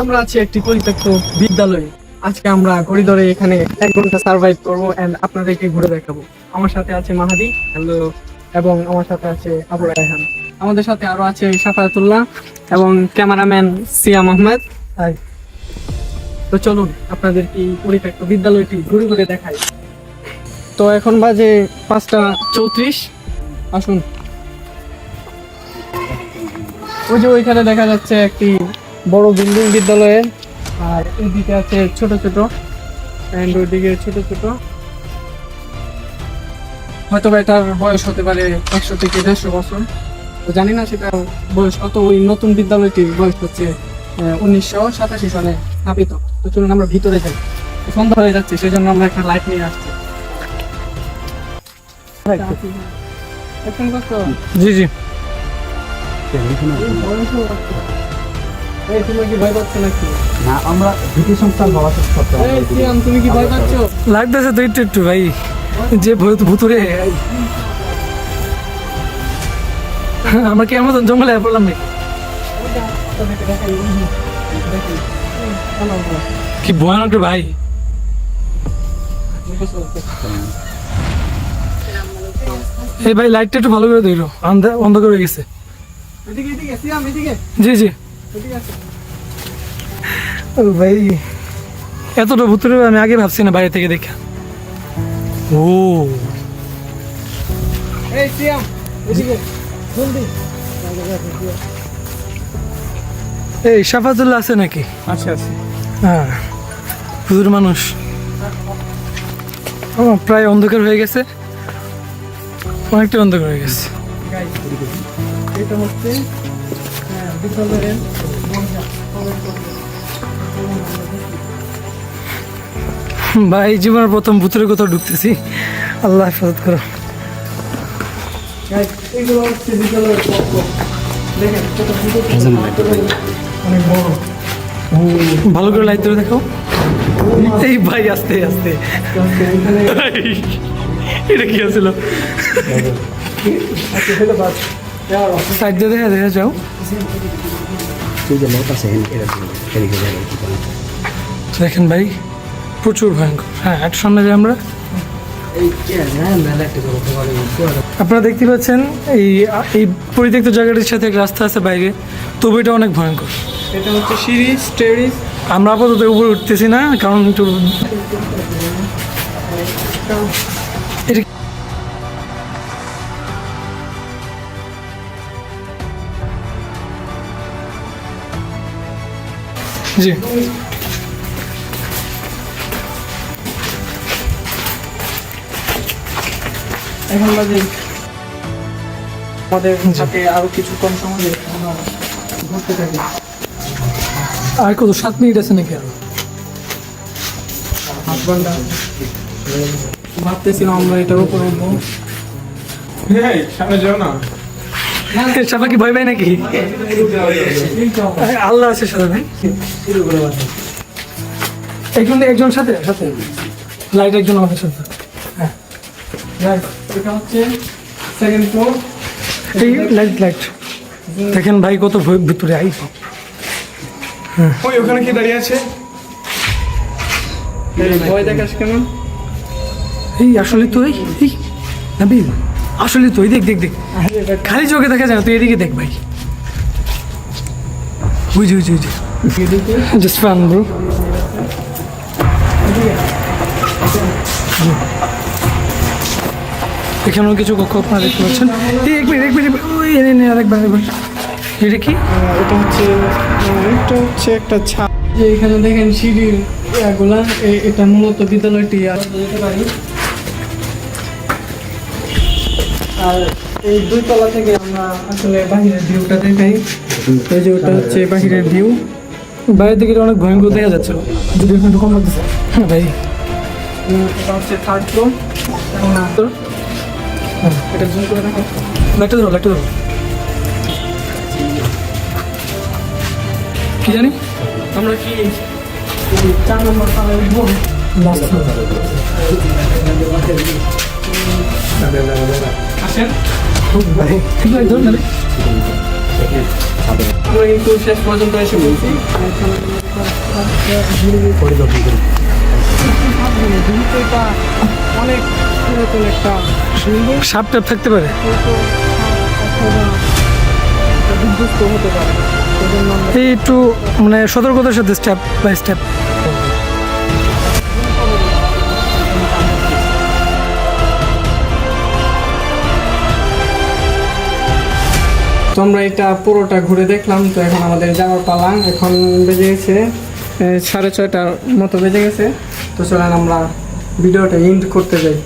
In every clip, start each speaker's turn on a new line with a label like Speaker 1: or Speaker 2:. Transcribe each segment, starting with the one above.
Speaker 1: আমরা আছি একটি পরিত্যক্ত বিদ্যালয়ে। আজকে আমরা করিডোরে এখানে এক ঘণ্টা সার্ভাইভ করব এন্ড আপনাদেরকে ঘুরে দেখাবো। আমার সাথে আছে মাহাদি হ্যালো এবং আমার সাথে আছে আবু রায়হান। আমাদের সাথে আরও আছে সাফায়াতুল্লাহ এবং ক্যামেরাম্যান সিয়াম আহমেদ হাই তো চলুন, আপনাদের কি পরিত্যক্ত বিদ্যালয়টি ঘুরে ঘুরে দেখাই। তো এখন বাজে পাঁচটা চৌত্রিশ। আসুন। ওই যে ওইখানে দেখা যাচ্ছে একটি বড় বিল্ডিং বিদ্যালয়ের আর এদিকে আছে ছোট ছোট অ্যান্ড ওইদিকে ছোট ছোট। হয়তো বা এটার বয়স হতে পারে একশো থেকে দেড়শো বছর। তো জানি না সেটার বয়স কত ওই নতুন বিদ্যালয়টির বয়স হচ্ছে উনিশশো সাতাশি সালে স্থাপিত। তো চলুন আমরা ভিতরে যাই। সন্ধ্যা হয়ে যাচ্ছে সেই জন্য আমরা একটা লাইট নিয়ে আসছি।
Speaker 2: জি জি।
Speaker 3: না আমরা ভীতি সংস্থান বাবা করতে
Speaker 1: এই সিয়াম তুমি কি ভয় পাচ্ছ?
Speaker 2: লাগতেছে তো একটু একটু ভাই। যে ভূত ভুতুরে আমরা কি জঙ্গলে পড়লাম নাকি? কি ভয়ানক রে ভাই। এই ভাই লাইটটা একটু ভালো করে দিল অন্ধকার হয়ে গেছে।
Speaker 1: এদিকে এদিকে সিয়াম এদিকে।
Speaker 2: জি জি। ও ভাই এতটা ভুতুরে আমি আগে ভাবছি না বাইরে থেকে দেখে। ও।
Speaker 1: এই সিয়াম এদিকে। জলদি
Speaker 2: এই সাফাতুল্লাহ আছে নাকি?
Speaker 1: আচ্ছা আচ্ছা
Speaker 2: হ্যাঁ হুজুর মানুষ। প্রায় অন্ধকার হয়ে গেছে। অনেকটা অন্ধকার হয়ে গেছে।
Speaker 1: এটা হচ্ছে
Speaker 2: ভাই, জীবনের প্রথম ভূতের কোথাও ঢুকতেছি। আল্লাহ হেফাজত করো। ভালো করে লাইট ধরে দেখো। এই ভাই, আস্তে আস্তে। এটা কি আছিল? সাইড দিয়ে দেখা দেখা যাও। দেখেন ভাই প্রচুর ভয়ঙ্কর। হ্যাঁ এক সামনে যাই আমরা। আপনারা দেখতে পাচ্ছেন এই এই পরিত্যক্ত জায়গাটির সাথে এক রাস্তা আছে বাইরে। তবু এটা অনেক ভয়ঙ্কর।
Speaker 1: এটা হচ্ছে সিরিজ টেরিস
Speaker 2: আমরা আপাতত উপরে উঠতেছি না কারণ একটু জি।
Speaker 1: এখন বাজে। আমাদের সাথে আরও কিছু কম সময়ে ঘুরতে থাকি।
Speaker 2: আর কত সাত মিনিট আছে নাকি আরও?
Speaker 1: হাত ঘণ্টা। ভাবতেছিলাম আমরা এটার উপর উঠবো।
Speaker 4: সামনে যাও না।
Speaker 2: সাফা কি ভয় পাই নাকি? আল্লাহ আছে সাথে ভাই। একজন একজন সাথে সাথে। লাইট একজন আমাদের সাথে। হ্যাঁ।
Speaker 1: এটা হচ্ছে সেকেন্ড ফ্লোর
Speaker 2: এই লাইট লাইট দেখেন ভাই কত ভয় ভিতরে আই।
Speaker 4: ওই ওখানে কি দাঁড়িয়ে আছে?
Speaker 1: ভয় দেখাস কেন
Speaker 2: এই আসলে তো এই এই নাবিল। আসলে তো এই দেখ দেখ দেখ। খালি চোখে দেখা যায় না তুই এদিকে দেখ ভাই। বুঝি বুঝি বুঝি জাস্ট ফান ব্রো এখানেও কিছু কক্ষ আপনারা দেখতে পাচ্ছেন। এই এক মিনিট এক মিনিট ওই এনে নে আরেকবার আরেকবার। এটা কি?
Speaker 1: এটা হচ্ছে এটা হচ্ছে একটা ছাদ যে এখানে দেখেন সিঁড়ির ইয়াগুলা এ- এটা মূলত বিদ্যালয়টি আর যেতে পারি আর এই দুই তলা থেকে আমরা আসলে বাহিরের ভিউটা দেখাই। এই যে ওটা হচ্ছে বাহিরের ভিউ
Speaker 2: বাইরে থেকে এটা অনেক ভয়ঙ্কর দেখা যাচ্ছে। যদি এখন কম লাগতেছে। হ্যাঁ ভাই।
Speaker 1: হচ্ছে থার্ড ফ্লোর এবং এটা জুম করে দেখো
Speaker 2: লাইটটা কি জানি?
Speaker 1: আমরা কি চার নম্বর
Speaker 2: লাস্ট
Speaker 1: আসেন। আমরা কিন্তু শেষ পর্যন্ত এসে বলছি।
Speaker 3: পরিদর্শন করি
Speaker 1: এটা অনেক পুরাতন একটা বিল্ডিং
Speaker 2: সাপ টাপ থাকতে পারে। এই একটু মানে সতর্কতার সাথে স্টেপ বাই স্টেপ
Speaker 1: তো আমরা এটা পুরোটা ঘুরে দেখলাম, তো এখন আমাদের যাওয়ার পালা। এখন বেজে গেছে সাড়ে ছয়টার মতো বেজে গেছে। তো চলেন আমরা ভিডিওটা এন্ড করতে যাই।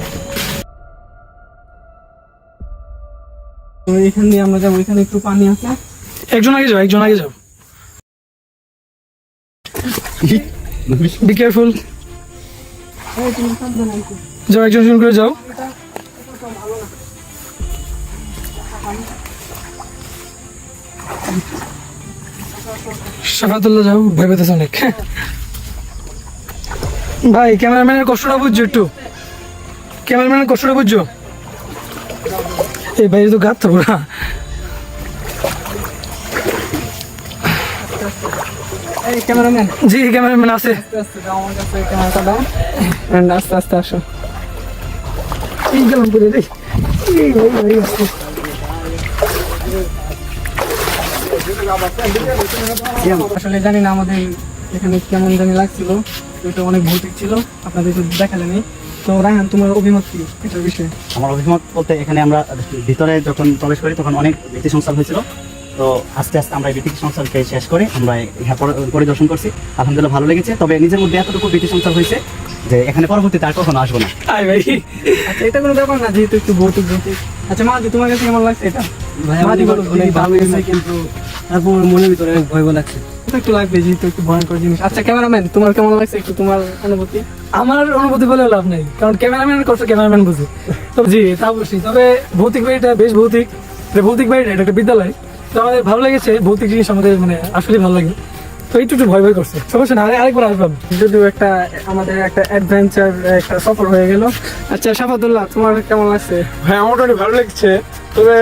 Speaker 1: তো এখান দিয়ে আমরা যাব, এখানে একটু পানি আছে।
Speaker 2: একজন আগে যাও, একজন আগে যাও। বি কেয়ারফুল যাও একজন করে যাও। সাফাতুল্লাহ যাও ভয় পেতেছে অনেক। ভাই ক্যামেরাম্যানের কষ্টটা বুঝছ একটু? ক্যামেরাম্যানের কষ্টটা বুঝছ? এই বাইরে তো গাত তো
Speaker 1: এই
Speaker 2: জি ক্যামেরাম্যান আছে।
Speaker 1: আস্তে আস্তে আসো।
Speaker 2: এই গেলাম করে এই ভাই
Speaker 1: আসলে জানি না আমাদের এখানে কেমন জানি লাগছিল। এটা অনেক ভৌতিক ছিল আপনাদের তো দেখালেনি তো রায়হান তোমার অভিমত কি এটার বিষয়ে?
Speaker 3: আমার অভিমত বলতে এখানে আমরা ভিতরে যখন প্রবেশ করি তখন অনেক ভীতি সংস্থান হয়েছিল। তো আস্তে আস্তে আমরা এই সংস্থানকে শেষ করে আমরা ইহা পরিদর্শন করছি। আলহামদুলিল্লাহ ভালো লেগেছে। তবে নিজের মধ্যে এতটুকু ভীতি সংস্থান হয়েছে যে এখানে পরবর্তীতে আর কখনো আসব না।
Speaker 2: আই ভাই।
Speaker 1: আচ্ছা এটা কোনো ব্যাপার না যেহেতু একটু ভৌতিক ভৌতিক। আচ্ছা মাদি তোমার কাছে কেমন লাগছে এটা?
Speaker 5: ভালো কিন্তু তারপর মনের ভিতরে অনেক ভয় লাগছে
Speaker 1: একটু লাগবে যেহেতু একটু ভয়ঙ্কর জিনিস। আচ্ছা ক্যামেরাম্যান তোমার কেমন লাগছে একটু তোমার অনুভূতি?
Speaker 2: আমার অনুভূতি বলে লাভ নেই কারণ ক্যামেরাম্যান করছে ক্যামেরাম্যান বুঝে? তো জি তা অবশ্যই। তবে ভৌতিক বাড়িটা বেশ ভৌতিক। ভৌতিক বাড়িটা এটা একটা বিদ্যালয়। তো আমাদের ভালো লেগেছে ভৌতিক জিনিস আমাদের মানে আসলে ভালো লাগে। তো একটু একটু ভয় ভয় করছে। সমস্যা না আরেকবার আসবাম
Speaker 1: যদিও একটা আমাদের একটা অ্যাডভেঞ্চার একটা সফর হয়ে গেল। আচ্ছা সাফাতুল্লাহ তোমার কেমন লাগছে?
Speaker 4: হ্যাঁ আমার অনেক ভালো লাগছে। তবে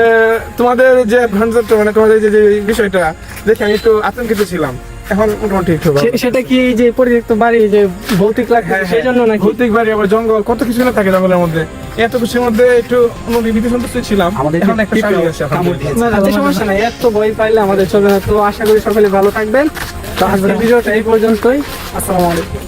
Speaker 4: তোমাদের যে অ্যাডভেঞ্চারটা মানে তোমাদের যে যে বিষয়টা দেখে আমি একটু আতঙ্কিত ছিলাম। এখন মোটামুটি একটু
Speaker 1: সেটা কি যে পরিত্যক্ত বাড়ি যে ভৌতিক লাগছে
Speaker 4: হ্যাঁ,
Speaker 1: সেই জন্য নাকি?
Speaker 4: ভৌতিক বাড়ি আবার জঙ্গল কত কিছু না থাকে জঙ্গলের মধ্যে। এত কিছুর মধ্যে একটু ভীতি সন্তুষ্ট ছিলাম। এখন একটা আছে
Speaker 1: আচ্ছা সমস্যা নাই। এত ভয় পাইলে আমাদের চলবে না তো আশা করি সকলে ভালো থাকবেন। তো ভিডিওটা এই পর্যন্তই। আসসালামু আলাইকুম।